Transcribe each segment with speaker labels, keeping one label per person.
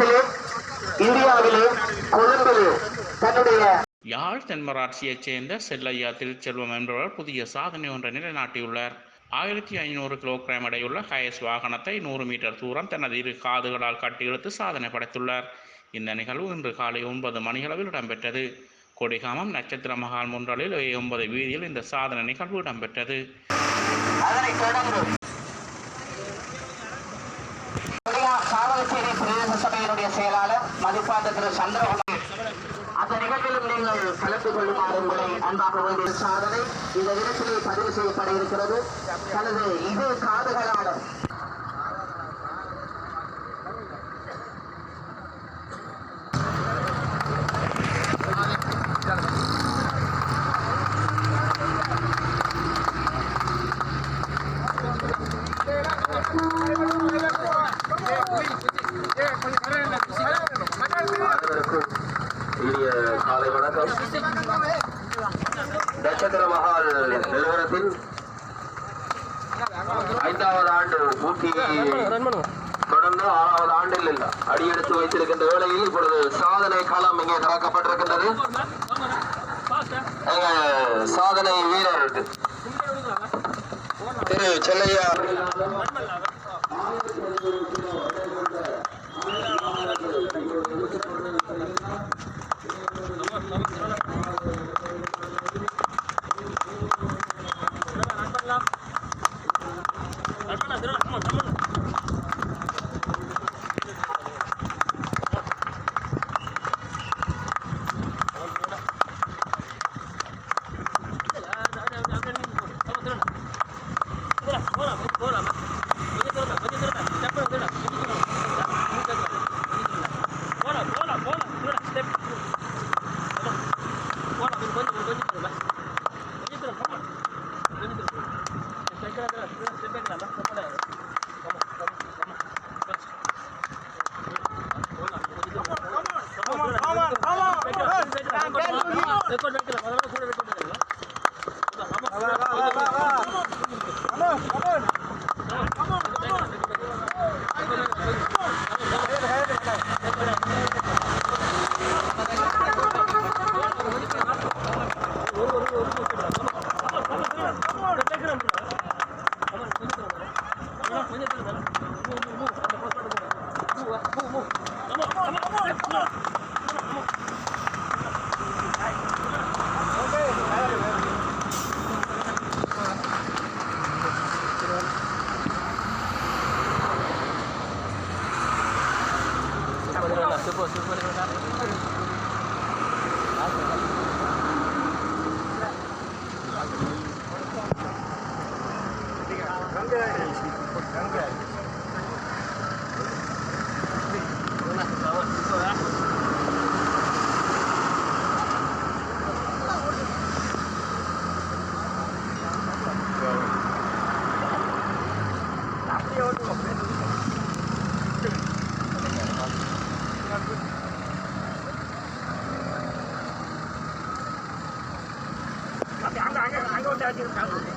Speaker 1: சர்வதேசத்திலே இந்தியாவிலே கொழும்பிலே தன்னுடைய
Speaker 2: யாழ் தென்மராட்சியைச் சேர்ந்த செல்லையா திருச்செல்வம் என்பவர் புதிய சாதனை ஒன்றை நிலைநாட்டியுள்ளார். ஆயிரத்தி ஐநூறு கிலோகிராம் எடையுள்ள ஹயஸ் வாகனத்தை நூறு மீட்டர் தூரம் தனது இரு காதுகளால் கட்டி இழுத்து சாதனை படைத்துள்ளார். இந்த நிகழ்வு இன்று காலை ஒன்பது மணியளவில் இடம்பெற்றது. கொடிகாமம் நட்சத்திர மகால் முன்றலில் ஒன்பது வீதியில் இந்த சாதனை நிகழ்வு இடம்பெற்றது.
Speaker 1: செயலாளர் மதிப்பாந்த திரு சந்திரகுமார். அந்த நிகழ்விலும் நீங்கள் கலந்து கொள்ளுமாறு உங்களை அன்பாக வேண்டிய சாதனை இந்த தினத்திலே பதிவு செய்யப்பட இருக்கிறது. தனது இது காதுகளால்
Speaker 3: காலை வணக்கம். நட்சத்திர மகால் நிறுவனத்தில் ஐந்தாவது ஆண்டு பூர்த்தி தொடர்ந்து ஆறாவது ஆண்டில் அடியெடுத்து வைத்திருக்கின்ற வேளையில் இப்பொழுது சாதனை காலம் இங்கே திறக்கப்பட்டிருக்கின்றது. சாதனை வீரர்
Speaker 4: திரு
Speaker 3: செல்லையா
Speaker 4: ரெக்கார்ட் வைக்கல முதல்ல கூட ரெக்கார்ட் வைக்கல Come on, come on, come on. Tapi, 个车就上。路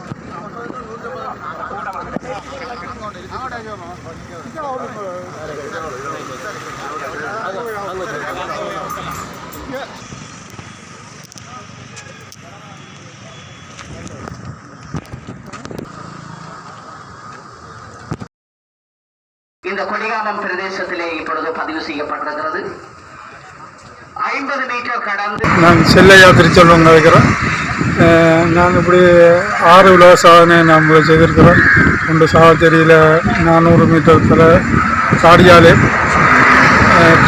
Speaker 1: இந்த கொடிகாமம் பிரதேசத்திலே இப்பொழுது பதிவு செய்யப்பட்டிருக்கிறது. ஐம்பது மீட்டர் கடந்து
Speaker 5: நான் செல்லையா திருச்செல்வம் இருக்கிறேன் நான் இப்படி ஆறு உலக சாதனை நாம் செய்திருக்கிறோம் ஒன்று சாவச்சேரியில் நானூறு மீட்டர் தலை காடியாலே.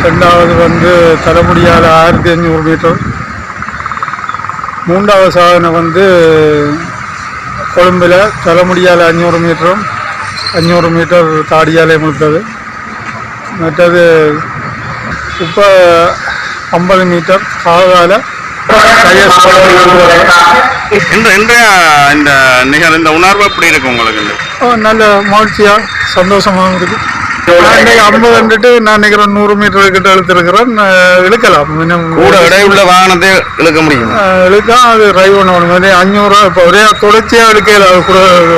Speaker 5: ரெண்டாவது வந்து தலைமுடியால் ஆயிரத்தி அஞ்சூறு மீட்டர் மூன்றாவது சாதனை வந்து கொழும்பில் தலைமுடியால் அஞ்சூறு மீட்டரும் அஞ்சூறு மீட்டர் தாடியாலே முடித்தது மற்றது இப்போ ஐம்பது மீட்டர் காலால
Speaker 6: இந்த நிகழ் இந்த உணர்வு எப்படி இருக்கு உங்களுக்கு
Speaker 5: நல்ல மகிழ்ச்சியாக சந்தோஷமாகவும் இருக்கு நான் இன்னைக்கு ஐம்பது வந்துட்டு நான் நினைக்கிறேன் நூறு மீட்டர் கிட்ட இழுத்துருக்கிறேன். இழுக்கலாம். இன்னும் கூட இடையுள்ள
Speaker 6: வாகனத்தை இழுக்க முடியும்?
Speaker 5: இழுக்கலாம். அது டிரைவ் இப்போ ஒரே தொடர்ச்சியாக கூட இல்ல,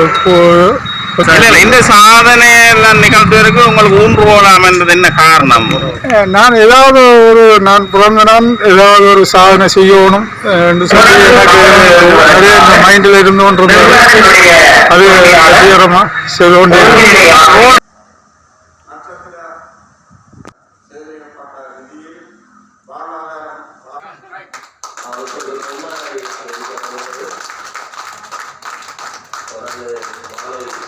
Speaker 5: இந்த சாதனை எல்லாம் நிகழ்த்துவதற்கு
Speaker 6: உங்களுக்கு ஊன்றுகோலாம் என்றது என்ன காரணம்?
Speaker 5: நான் ஏதாவது ஒரு நான் பிறந்த நான் ஏதாவது ஒரு சாதனை செய்யணும் என்று சொல்லி எனக்கு நிறைய மைண்டில் இருந்து கொண்டிருந்தது. அது வெற்றிகரமாக செய்து கொண்டே இருக்கிறேன்.
Speaker 7: யூனிவர்சிட்டி